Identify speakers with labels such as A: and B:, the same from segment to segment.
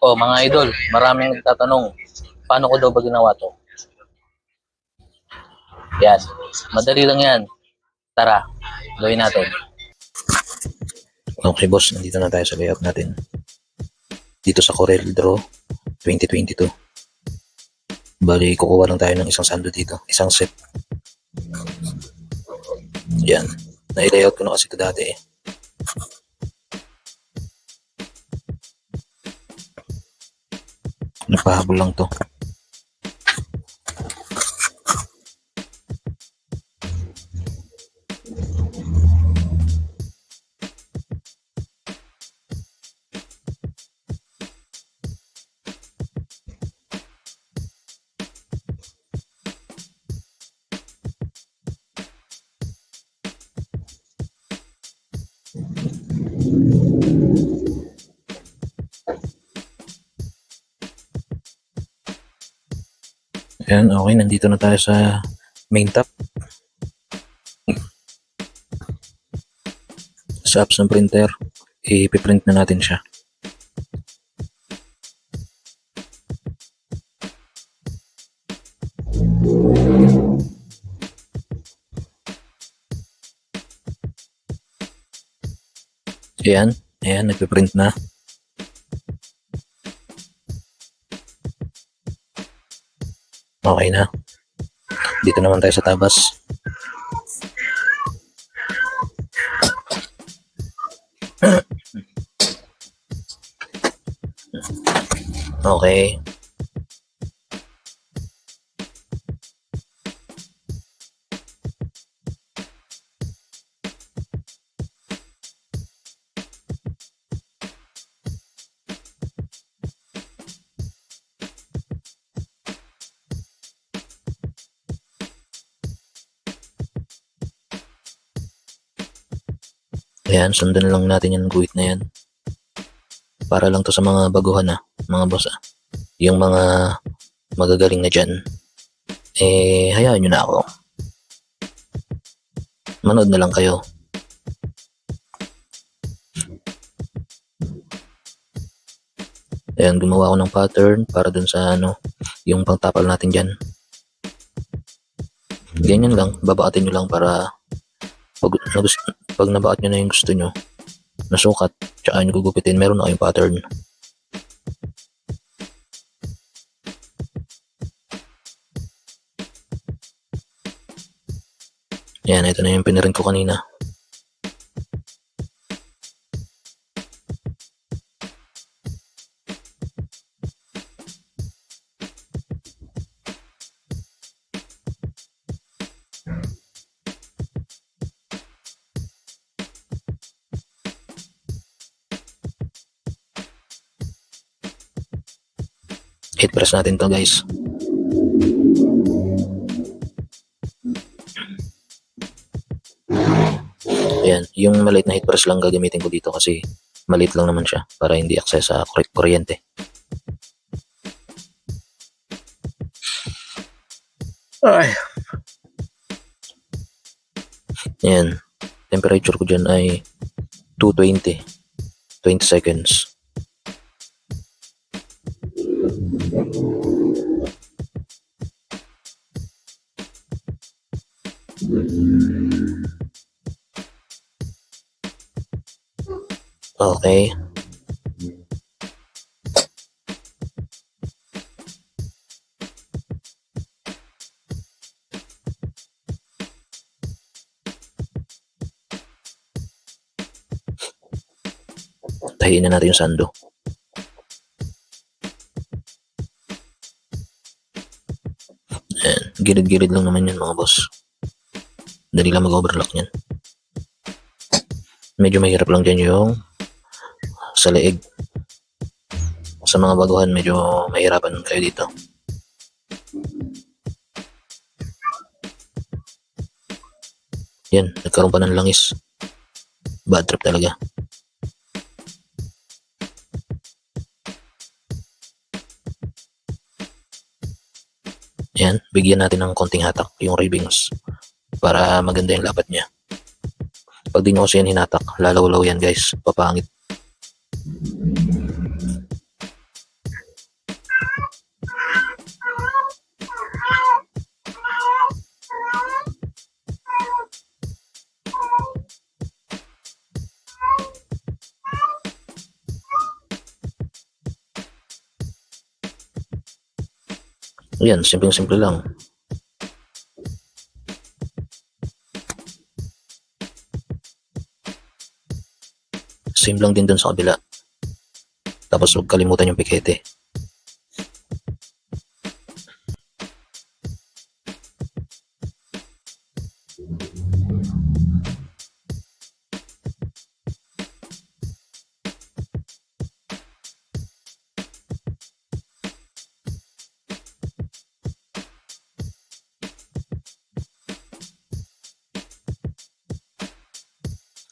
A: Oh, mga idol, maraming nagtatanong, paano ko daw ba ginawa to? Yan, madali lang yan. Tara, gawin natin. Okay boss, nandito na tayo sa layout natin. Dito sa Corel Draw 2022. Bali, kukuha lang tayo ng isang sando dito. Isang set. Yan. Na-layout ko na kasi ito dati eh. Nagpahabol lang to. Ayan, okay. Nandito na tayo sa main top. Sa apps ng printer, ipiprint na natin siya. Ayan, ayan, nagpiprint na. Okay na. Dito naman tayo sa tabas. Okay. Ayan, sundan lang natin yung guhit na yan. Para lang to sa mga baguhan ah, mga boss ah. Yung mga magagaling na dyan. Eh, hayaan nyo na ako. Manood na lang kayo. Ayan, gumawa ako ng pattern para dun sa ano, yung pangtapal natin dyan. Ganyan lang, babaatin nyo lang para pag, nagus, pag nabaat nyo na yung gusto nyo, nasukat, tsaka nyo gugupitin, meron na kayong pattern. Yan, ito na yung pinirin ko kanina. Hit press natin to guys. Ayan, yung maliit na hit press lang gagamitin ko dito kasi maliit lang naman siya para hindi access sa kur- kuryente. Ay. Ayan, temperature ko dyan ay 220. 20 seconds. Okay. Tahiin na natin yung sando. Gilid-gilid lang naman yun mga boss. Dali lang mag-overlock yan. Medyo mahirap lang dyan yung sa leeg. Sa mga baguhan, medyo mahirapan kayo dito. Yan, nagkaroon pa ng langis. Bad trip talaga. Yan, bigyan natin ng konting hatak yung ribbings para maganda yung lapat niya. Pag di nyo kasi yan hinatak, lalawlaw yan guys, papangit. Yan, simpleng-simple lang. Same lang din dun sa kabila. Tapos huwag kalimutan yung pikete.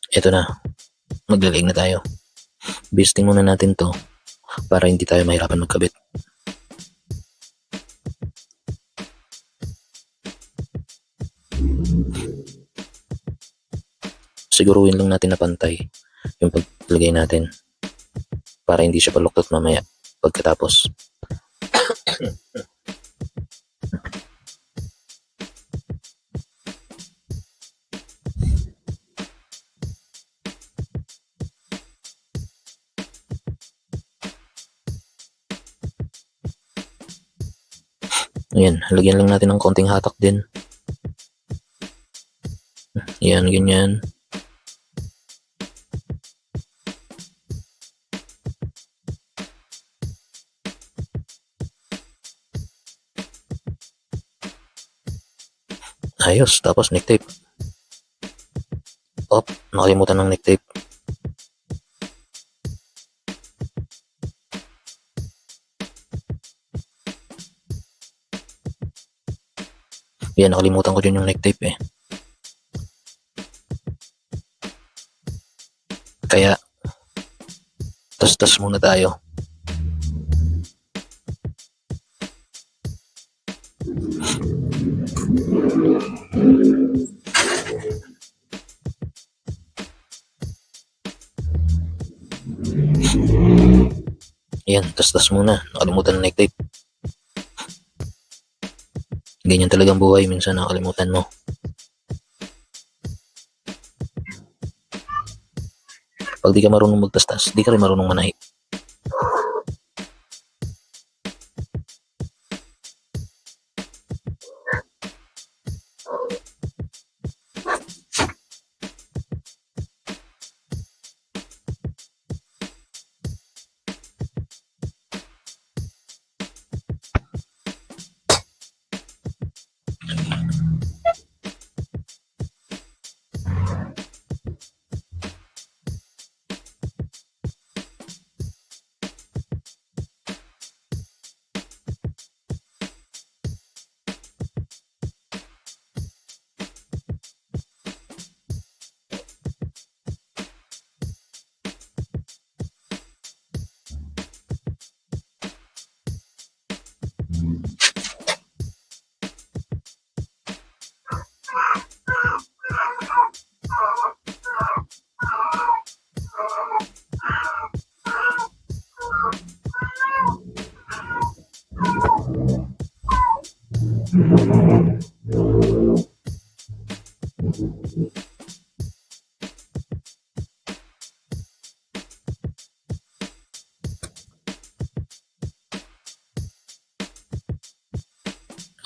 A: Ito na. Maglalag na tayo. Bisting muna natin to para hindi tayo mahirapan magkabit. Siguruhin lang natin na pantay yung paglagay natin para hindi siya paluktot mamaya pagkatapos. Ayan, lagyan lang natin ng konting hatak din. Yan, ganyan. Ayos, tapos neck tape. Op, nakalimutan ng neck tape. Yan, nakalimutan ko din yung neck tape eh. Kaya, tas-tas muna tayo. Yan, tas-tas muna. Nakalimutan ng neck tape. Ganyan talagang buhay, minsan nakalimutan mo. Pag di ka marunong magtastas, di ka rin marunong manahi.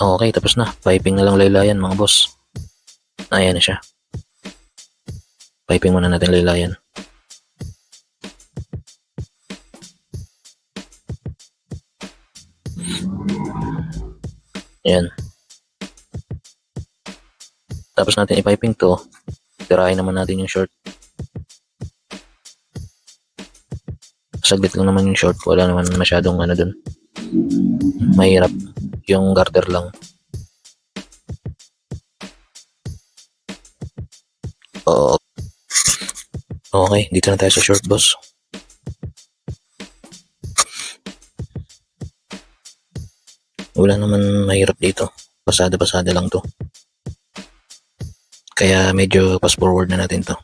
A: Okay, tapos na. Piping na lang laylayan mga boss. Ayan na siya. Piping muna natin laylayan. Ayan. Tapos natin ipiping to. Tirahin naman natin yung short. Saglit lang naman yung short. Wala naman masyadong ano dun. Mahirap. Yung garter lang. Oo. Okay, dito na tayo sa short boss. Wala naman mahirap dito. Pasada-pasada lang to. Kaya medyo pass forward na natin to.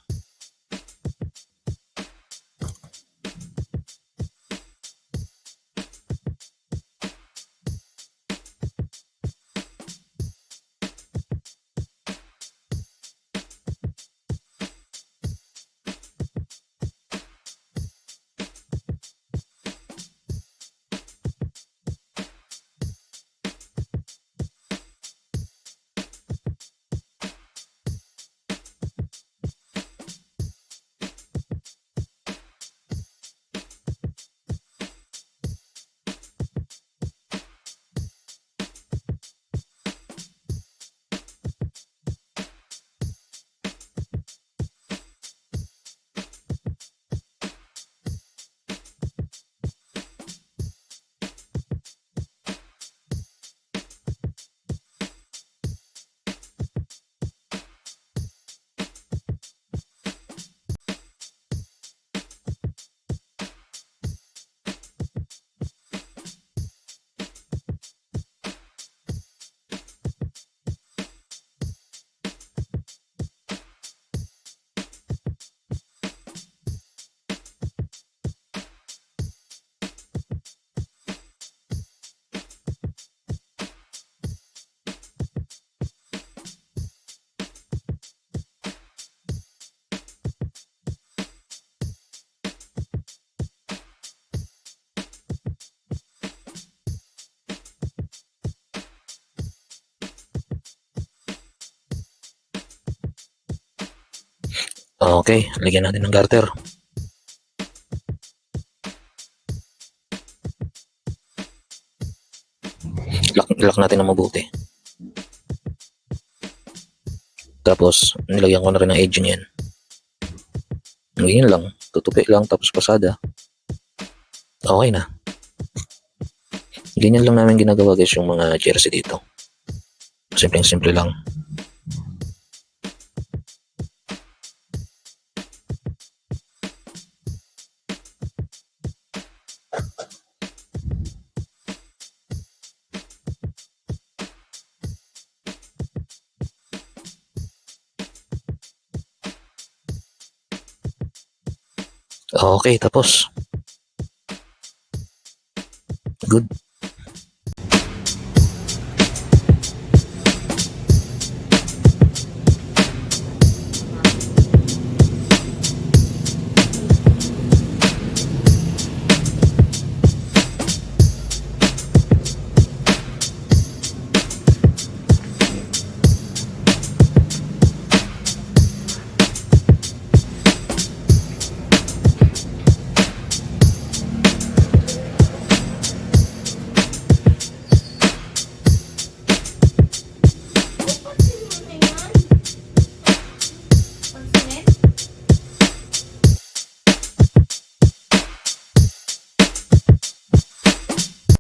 A: Okay, lagyan natin ng garter. Lock, lock natin ng mabuti. Tapos, nilagyan ko na rin ng edge niyan. Ganyan lang. Tutupi lang, tapos pasada. Okay na. Ganyan lang namin ginagawa guys yung mga jersey dito. Simpleng-simple lang. Okay, tapos. Good.